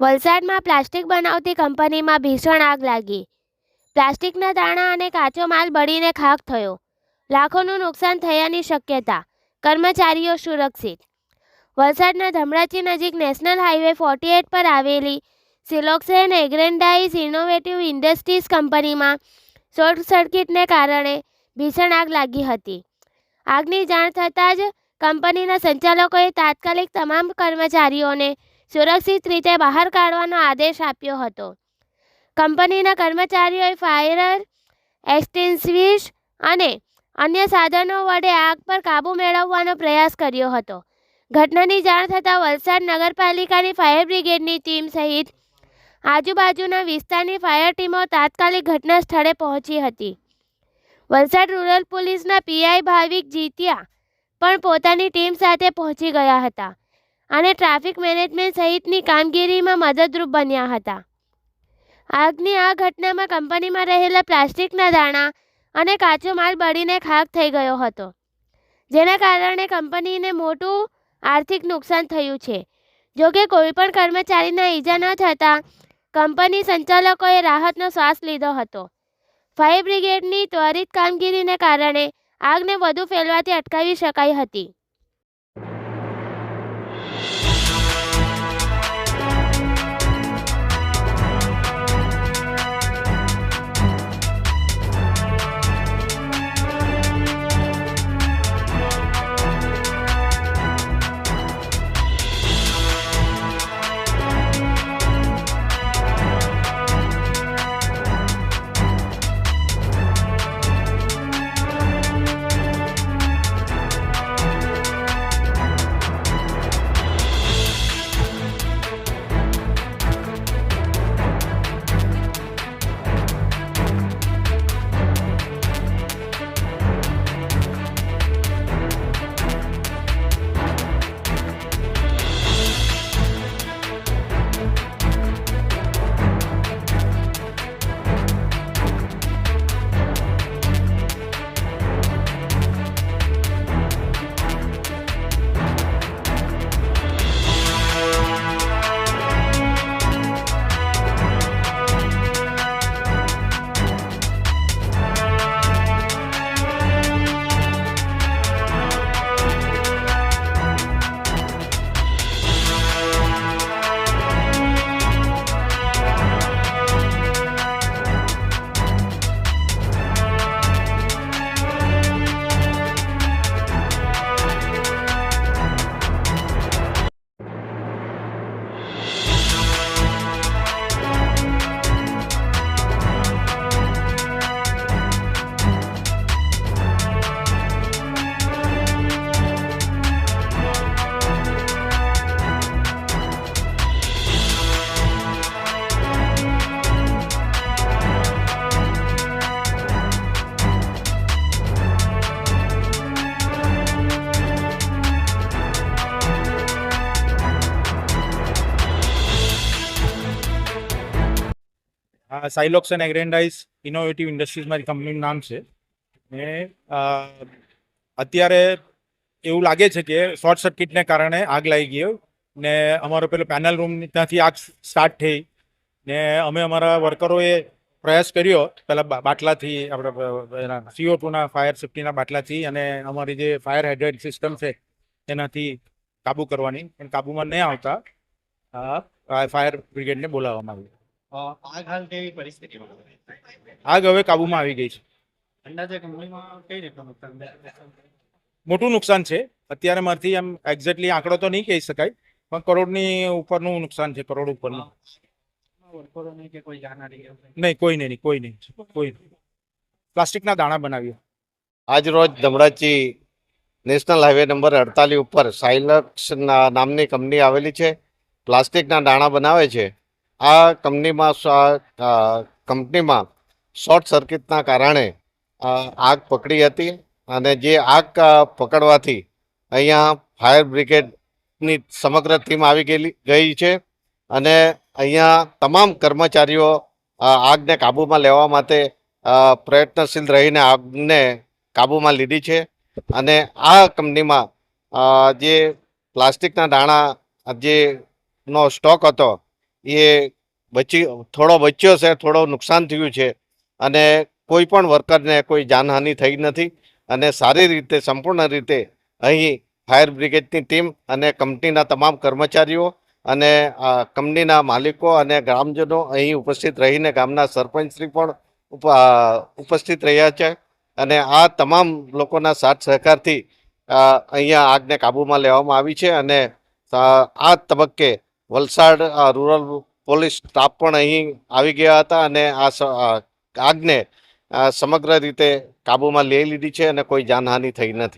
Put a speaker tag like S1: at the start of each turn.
S1: વલસાડમાં પ્લાસ્ટિક બનાવતી કંપનીમાં ભીષણ આગ લાગી. પ્લાસ્ટિકના દાણા અને કાચો માલ બળીને ખાખ થયો. લાખોનું નુકસાન થયાની શક્યતા, કર્મચારીઓ સુરક્ષિત. વલસાડના ધમરાચી નજીક નેશનલ હાઈવે ફોર્ટી એટ પર આવેલી સિલોક્સેન એગ્રેન્ડાઇઝ ઇનોવેટિવ ઇન્ડસ્ટ્રીઝ કંપનીમાં શોર્ટ સર્કિટને કારણે ભીષણ આગ લાગી હતી. આગની જાણ થતાં જ કંપનીના સંચાલકોએ તાત્કાલિક તમામ કર્મચારીઓને સુરક્ષિત રીતે બહાર કાઢવાનો આદેશ આપ્યો હતો. કંપનીના કર્મચારીઓએ ફાયર એક્સટિન્ગ્વિશ અને અન્ય સાધનો વડે આગ પર કાબૂ મેળવવાનો પ્રયાસ કર્યો હતો. ઘટનાની જાણ થતાં વલસાડ નગરપાલિકાની ફાયર બ્રિગેડની ટીમ સહિત આજુબાજુના વિસ્તારની ફાયર ટીમો તાત્કાલિક ઘટના સ્થળે પહોંચી હતી. વલસાડ રૂરલ પોલીસના પીઆઈ ભાવિક જીતિયા પણ પોતાની ટીમ સાથે પહોંચી ગયા હતા. અને ટ્રાફિક મેનેજમેન્ટ સહિતની કામગીરીમાં મદદરૂપ બન્યા હતા. આગની આ ઘટનામાં કંપનીમાં રહેલા પ્લાસ્ટિકના દાણા અને કાચો માલ બળીને ખાક થઈ ગયો હતો, જેના કારણે કંપનીને મોટું આર્થિક નુકસાન થયું છે. જો કે કોઈપણ કર્મચારીને ઈજા ન થતાં કંપની સંચાલકોએ રાહતનો શ્વાસ લીધો હતો. ફાયર બ્રિગેડની ત્વરિત કામગીરીને કારણે આગને વધુ ફેલવાથી અટકાવી શકાઈ હતી.
S2: Silox and aggrandize innovative industries મારી કંપનીનું નામ છે. ને અત્યારે એવું લાગે છે કે શોર્ટ સર્કિટને કારણે આગ લાગી ગયો ને અમારો પેલો પેનલ રૂમ ત્યાંથી આગ સ્ટાર્ટ થઈ. ને અમે અમારા વર્કરોએ પ્રયાસ કર્યો પહેલાં બાટલાથી, આપણે એના સીઓ ટુના ફાયર સેફ્ટીના બાટલાથી અને અમારી જે ફાયર હાઇડ્રેટ સિસ્ટમ છે, એનાથી કાબુ કરવાની. પણ કાબુમાં નહીં આવતા ફાયર બ્રિગેડને બોલાવવામાં આવ્યું.
S3: આગ હાલ કેવી પરિસ્થિતિમાં
S2: આગ હવે કાબુમાં આવી ગઈ છે.
S3: અંદાજે કંપનીમાં કઈ રીતનું નુકસાન
S2: મોટું નુકસાન છે. અત્યારે મારથી એમ એક્ઝેક્ટલી આંકડો તો નહીં કહી શકાય પણ કરોડની ઉપરનું નુકસાન છે કરોડ ઉપરનું? નહીં કોઈ નહીં કોઈ નહીં કોઈ નહીં. પ્લાસ્ટિકના દાણા બનાવ્યા
S4: આજ રોજ ધમરાજી નેશનલ હાઈવે નંબર અડતાલીસ ઉપર સાયલક્સ નામની કંપની આવેલી છે. પ્લાસ્ટિકના દાણા બનાવે છે. આ કંપનીમાં કંપનીમાં શોર્ટ સર્કિટના કારણે આગ પકડી હતી અને જે આગ પકડવાથી અહીંયા ફાયર બ્રિગેડની સમગ્ર ટીમ આવી ગયેલી, ગઈ છે અને અહીંયા તમામ કર્મચારીઓ આગને કાબૂમાં લેવા માટે પ્રયત્નશીલ રહીને આગને કાબૂમાં લીધી છે અને આ કંપનીમાં જે પ્લાસ્ટિકના દાણા, જે નો સ્ટોક હતો એ બચી, થોડો બચ્યો છે, થોડો નુકસાન થયું છે અને કોઈ પણ વર્કરને કોઈ જાનહાનિ થઈ નથી અને સારી રીતે, સંપૂર્ણ રીતે અહીં ફાયર બ્રિગેડની ટીમ અને કંપનીના તમામ કર્મચારીઓ અને આ કંપનીના માલિકો અને ગ્રામજનો અહીં ઉપસ્થિત રહીને ગામના સરપંચશ્રી પણ ઉપ- ઉપસ્થિત રહ્યા છે અને આ તમામ લોકોના સાથ સહકારથી અહીંયા આગને કાબૂમાં લેવામાં આવી છે અને આ તબક્કે વલસાડ રૂરલ પોલીસ સ્ટાફ પણ અહીં આવી ગયા હતા અને આ આગને સમગ્ર રીતે કાબૂમાં લઈ લીધી છે અને કોઈ જાનહાનિ થઈ નથી.